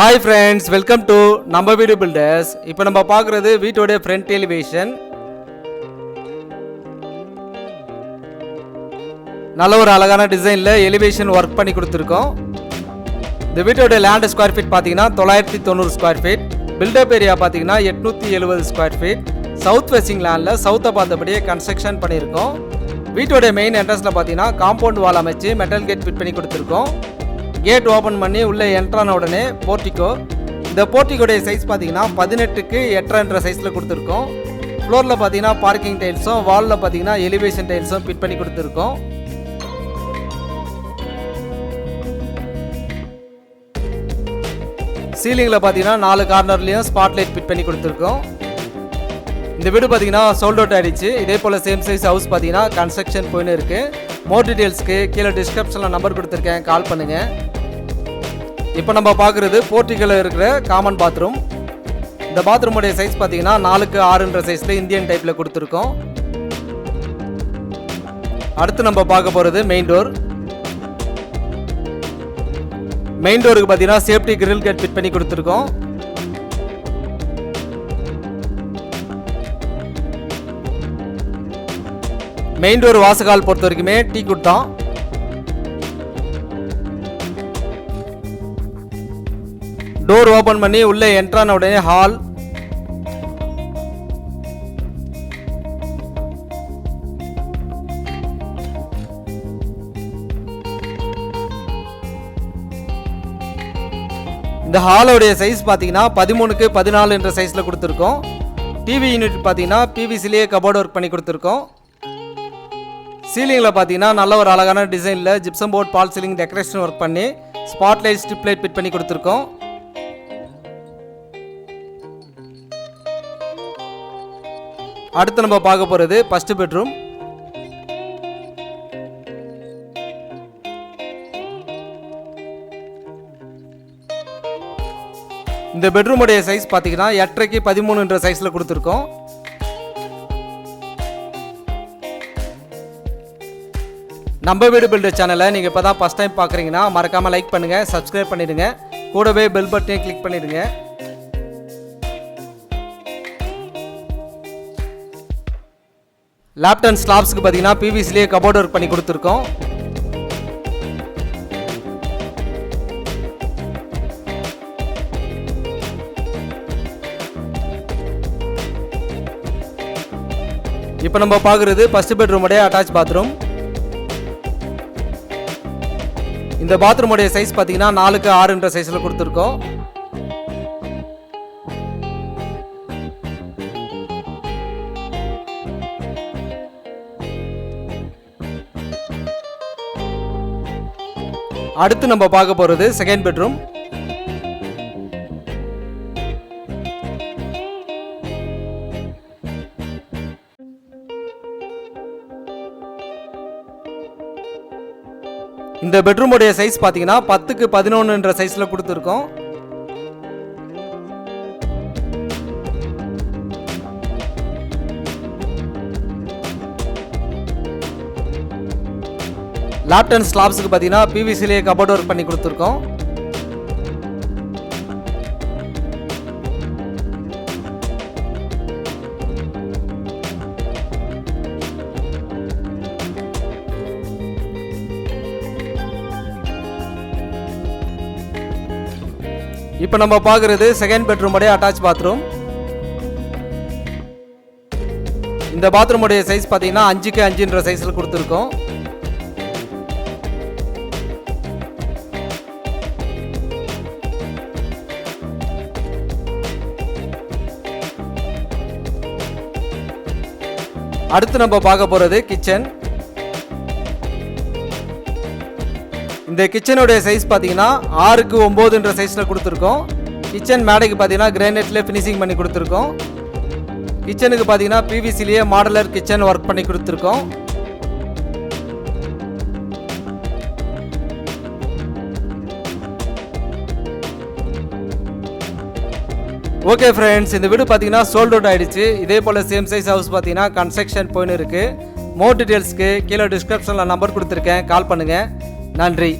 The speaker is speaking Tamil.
ஹாய் ஃப்ரெண்ட்ஸ் வெல்கம் டு நம்ம வீடு பில்டர்ஸ் இப்போ நம்ம பார்க்குறது வீட்டோடைய ஃப்ரண்ட் எலிவேஷன் நல்ல ஒரு அழகான டிசைனில் எலிவேஷன் ஒர்க் பண்ணி கொடுத்துருக்கோம். இந்த வீட்டோட லேண்ட் ஸ்கொயர் ஃபீட் பார்த்தீங்கன்னா தொள்ளாயிரத்தி தொண்ணூறு ஸ்கொயர் ஃபீட் பில்டப் ஏரியா பார்த்தீங்கன்னா எட்நூற்றி எழுபது ஸ்கொயர் ஃபீட் சவுத் வெஸ்டிங் லேண்டில் சவுத்தை பார்த்தபடியே கன்ஸ்ட்ரக்ஷன் பண்ணியிருக்கோம். வீட்டோடைய மெயின் என்ட்ரன்ஸில் பார்த்தீங்கன்னா காம்பவுண்ட் வால் அமைச்சு மெட்டல் கேட் ஃபிட் பண்ணி கொடுத்துருக்கோம். கேட் ஓப்பன் பண்ணி உள்ளே என்ட்ரான உடனே போர்ட்டிக்கோ இந்த போர்ட்டிக்கோடைய சைஸ் பார்த்தீங்கன்னா பதினெட்டுக்கு எட்டரைன்ற சைஸில் கொடுத்துருக்கோம். ஃப்ளோரில் பார்த்தீங்கன்னா பார்க்கிங் டைல்ஸும் வாலில் பார்த்தீங்கன்னா எலிவேஷன் டைல்ஸும் ஃபிட் பண்ணி கொடுத்துருக்கோம். சீலிங்கில் பார்த்தீங்கன்னா நாலு கார்னர்லேயும் ஸ்பாட் லைட் ஃபிட் பண்ணி கொடுத்துருக்கோம். இந்த வீடு பார்த்தீங்கன்னா சோல்ட் அவுட் ஆகிடுச்சு இதே போல் சேம் சைஸ் ஹவுஸ் பார்த்தீங்கன்னா கன்ஸ்ட்ரக்ஷன் போயின்னு இருக்குது மோர் டீட்டெயில்ஸ்க்கு கீழே டிஸ்கிரிப்ஷனில் நம்பர் கொடுத்துருக்கேன். கால் பண்ணுங்கள் இப்போ நம்ம பார்க்குறது போர்ட்டிகளில் இருக்கிற காமன் பாத்ரூம் இந்த பாத்ரூமுடைய சைஸ் பார்த்தீங்கன்னா நாலுக்கு ஆறுன்ற சைஸில் இந்தியன் டைப்பில் கொடுத்துருக்கோம். அடுத்து நம்ம பார்க்க போகிறது மெயின் டோர் மெயின் டோருக்கு பார்த்தீங்கன்னா சேஃப்டி கிரில் கேட் ஃபிட் பண்ணி கொடுத்துருக்கோம். மெயின் டோர் வாசகால் பொறுத்த வரைக்குமே டீ குட் தான். டோர் ஓபன் பண்ணி உள்ளே என்ட்ரான உடனே ஹால் இந்த ஹாலோடைய சைஸ் பார்த்தீங்கன்னா பதிமூணுக்கு பதினாலு என்ற சைஸில் கொடுத்துருக்கோம். டிவி யூனிட் பார்த்தீங்கன்னா பிவிசிலேயே கபோர்டு ஒர்க் பண்ணி கொடுத்துருக்கோம். சீலிங்கில் பார்த்தீங்கன்னா நல்ல ஒரு அழகான டிசைனில் gypsum board false ceiling decoration work பண்ணி spotlight strip light fit பண்ணி கொடுத்துருக்கோம். அடுத்து நம்ம பார்க்க போகிறது ஃபஸ்ட்டு பெட்ரூம் இந்த பெட்ரூமுடைய சைஸ் பார்த்தீங்கன்னா எட்டரைக்கு பதிமூணுன்ற சைஸில் கொடுத்துருக்கோம். நம்ம வீடு பில்டர் சேனலை நீங்கள் இப்போ தான் ஃபஸ்ட் டைம் பார்க்குறீங்கன்னா மறக்காமல் லைக் பண்ணுங்கள் சப்ஸ்கிரைப் பண்ணிவிடுங்க கூடவே பெல் பட்டனையும் கிளிக் பண்ணிவிடுங்க லேப்டன் ஸ்லாப்ஸ்க்கு பார்த்தீங்கன்னா பிவிசிலேயே கபோர்ட் ஒர்க் பண்ணி கொடுத்துருக்கோம். இப்போ நம்ம பார்க்குறது ஃபஸ்ட் பெட்ரூமுடைய அட்டாச் பாத்ரூம் இந்த பாத்ரூமுடைய சைஸ் பார்த்தீங்கன்னா நாலுக்கு ஆறுன்ற சைஸில் கொடுத்துருக்கோம். அடுத்து நம்ம பார்க்க போகிறது செகண்ட் பெட்ரூம் இந்த பெட்ரூமுடைய சைஸ் பார்த்தீங்கன்னா பத்துக்கு பதினொன்றுன்ற சைஸில் கொடுத்துருக்கோம். லேப்டன் ஸ்லாப்ஸுக்கு பார்த்தீங்கன்னா பிவிசிலேயே கபோர்ட் ஒர்க் பண்ணி கொடுத்துருக்கோம். இப்போ நம்ம பார்க்குறது செகண்ட் பெட்ரூமுடைய அட்டாச் பாத்ரூம் இந்த பாத்ரூமுடைய சைஸ் பார்த்தீங்கன்னா அஞ்சுக்கு அஞ்சுன்ற சைஸில் கொடுத்துருக்கோம். அடுத்து நம்ம பார்க்க போகிறது கிச்சன் இந்த கிச்சனுடைய சைஸ் பார்த்தீங்கன்னா ஆறுக்கு ஒம்போதுன்ற சைஸில் கொடுத்துருக்கோம். கிச்சன் மேடைக்கு பார்த்தீங்கன்னா கிரானைட்லேயே ஃபினிஷிங் பண்ணி கொடுத்துருக்கோம். கிச்சனுக்கு பார்த்தீங்கன்னா பிவிசிலேயே மாடலர் கிச்சன் ஒர்க் பண்ணி கொடுத்துருக்கோம். ஓகே ஃப்ரெண்ட்ஸ் இந்த வீடு பார்த்தீங்கன்னா சோல்ட் அவுட் ஆகிடுச்சு இதே போல் சேம் சைஸ் ஹவுஸ் பார்த்தீங்கன்னா கன்ஸ்ட்ரக்ஷன் போயின்னு இருக்குது மோர் டீட்டெயில்ஸ்க்கு கீழே டிஸ்கிரிப்ஷனில் நம்பர் கொடுத்துருக்கேன். கால் பண்ணுங்கள் நன்றி.